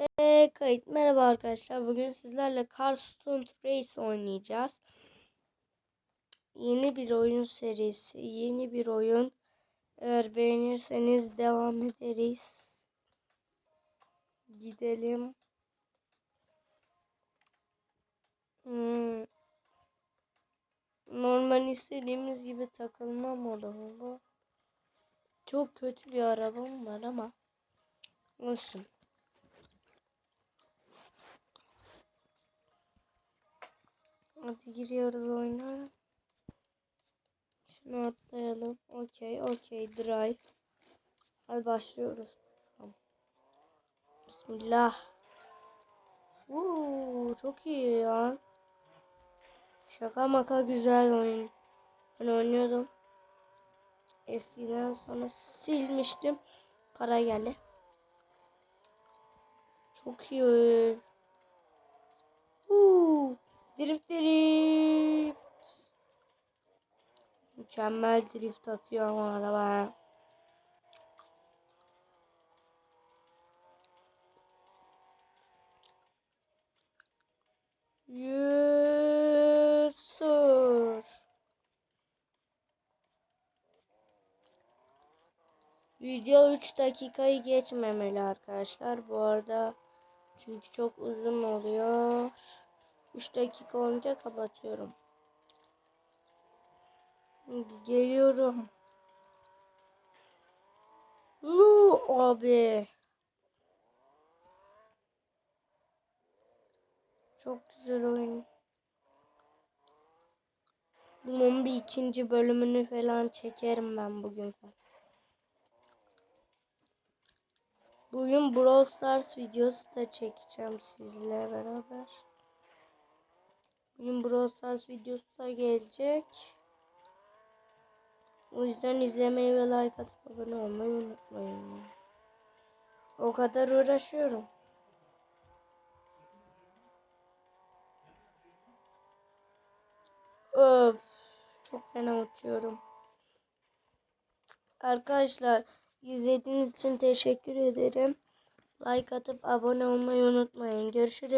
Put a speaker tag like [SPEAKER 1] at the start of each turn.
[SPEAKER 1] Ve kayıt. Merhaba arkadaşlar. Bugün sizlerle Car Stunt Race oynayacağız. Yeni bir oyun serisi. Yeni bir oyun. Eğer beğenirseniz devam ederiz. Gidelim. Hmm. Normal istediğimiz gibi takılma modu bu. Çok kötü bir arabam var ama olsun. Hadi giriyoruz oyuna. Şunu atlayalım. Okey, okey, drive. Hadi başlıyoruz. Tamam. Bismillah. Uuu, çok iyi ya. Şaka maka güzel oyun. Ben oynuyordum. Eskiden sonra silmiştim. Para geldi. Çok iyi. Uuu. Drift drift. Mükemmel drift atıyor ama araba. Yes, sir. Video 3 dakikayı geçmemeli arkadaşlar. Bu arada çünkü çok uzun oluyor. 3 dakika olunca kapatıyorum. Geliyorum. Lu abi. Çok güzel oyun. Bunun bir ikinci bölümünü falan çekerim ben bugün. Bugün Brawl Stars videosu da çekeceğim sizle beraber. Bugün Brawl Stars videosu da gelecek. O yüzden izlemeyi ve like atıp abone olmayı unutmayın. O kadar uğraşıyorum. Öf. Çok fena uçuyorum. Arkadaşlar izlediğiniz için teşekkür ederim. Like atıp abone olmayı unutmayın. Görüşürüz.